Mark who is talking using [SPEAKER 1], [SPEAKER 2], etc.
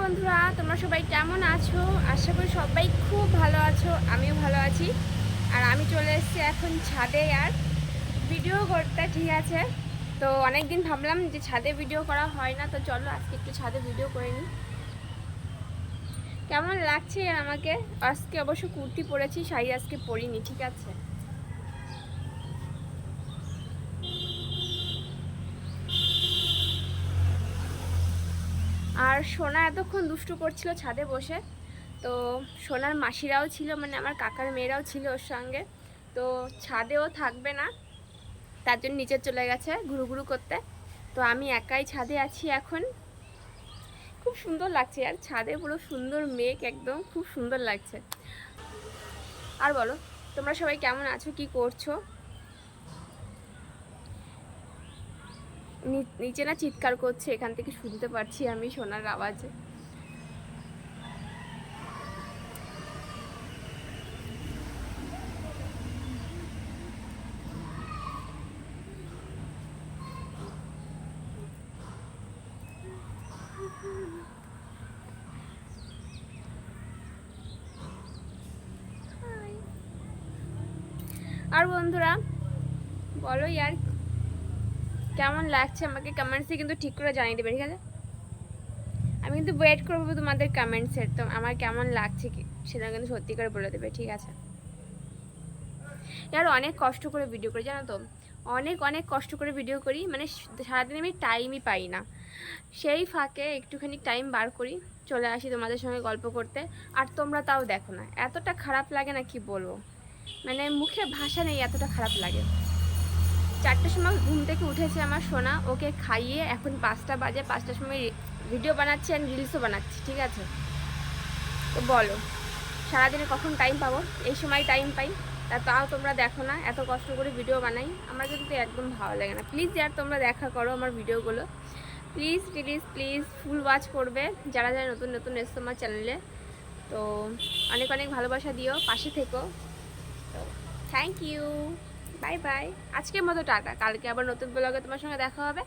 [SPEAKER 1] বন্ধুরা, তোমরা সবাই কেমন আছো? আশা করি সবাই খুব ভালো আছো, আমিও ভালো আছি। আর আমি চলে এসেছি এখন ছাদে, আর ভিডিও করতে, ঠিক আছে? তো অনেক দিন ভাবলাম যে ছাদে ভিডিও করা হয় না, তো চলো আজকে একটু ছাদে ভিডিও করে নিই। কেমন লাগছে আমাকে? আজকে অবশ্য কুর্তি পরেছি, শাড়ি আজকে পরিনি, ঠিক আছে? আর সোনা এতক্ষণ দুষ্টু করছিল ছাদে বসে। তো সোনার মাসিরাও ছিল মানে আমার কাকার মেয়েরাও ছিল ওর সঙ্গে। তো ছাদেও থাকবে না, তার জন্য নিচে চলে গেছে ঘুরু ঘুরু করতে। তো আমি একাই ছাদে আছি এখন। খুব সুন্দর লাগছে আর ছাদে পুরো সুন্দর মেঘ একদম, খুব সুন্দর লাগছে। আর বলো, তোমরা সবাই কেমন আছো, কি করছ? নিচে না চিৎকার করছে, এখান থেকে শুনতে পারছি আমি সোনার আওয়াজে। আর বন্ধুরা, বলো ইয়ার কেমন লাগছে আমাকে কমেন্টসে কিন্তু ঠিক করে জানিয়ে দেবে, ঠিক আছে? আমি কিন্তু ওয়েট করব তোমাদের কমেন্টসের তো আমার কেমন লাগছে কি সেটা কিন্তু সত্যি করে বলে দেবে, ঠিক আছে? আর অনেক কষ্ট করে ভিডিও করি, জানো তো? অনেক অনেক কষ্ট করে ভিডিও করি মানে সারাদিন আমি টাইমই পাই না। সেই ফাঁকে একটুখানি টাইম বার করি, চলে আসি তোমাদের সঙ্গে গল্প করতে, আর তোমরা তাও দেখো না। এতটা খারাপ লাগে না কি বলব? মানে মুখে ভাষা নেই, এতটা খারাপ লাগে। চারটের সময় ঘুম থেকে উঠেছে আমার সোনা। ওকে খাইয়ে এখন পাঁচটা বাজে, পাঁচটার সময় ভিডিও বানাচ্ছি অ্যান্ড রিলসও বানাচ্ছি, ঠিক আছে? তো বলো, সারাদিনে কখন টাইম পাবো? এই সময় টাইম পাই। তা তাও তোমরা দেখো না, এত কষ্ট করে ভিডিও বানাই। আমার কিন্তু একদম ভালো লাগে না। প্লিজ যার তোমরা দেখা করো আমার ভিডিওগুলো please please please full watch করবে। যারা যারা নতুন নতুন এসছো আমার চ্যানেলে তো অনেক অনেক ভালোবাসা দিও, পাশে থেকো। তো থ্যাংক ইউ বাই বাই আজকের মতো টাটা। কালকে আবার নতুন ব্লগে তোমার সঙ্গে দেখা হবে।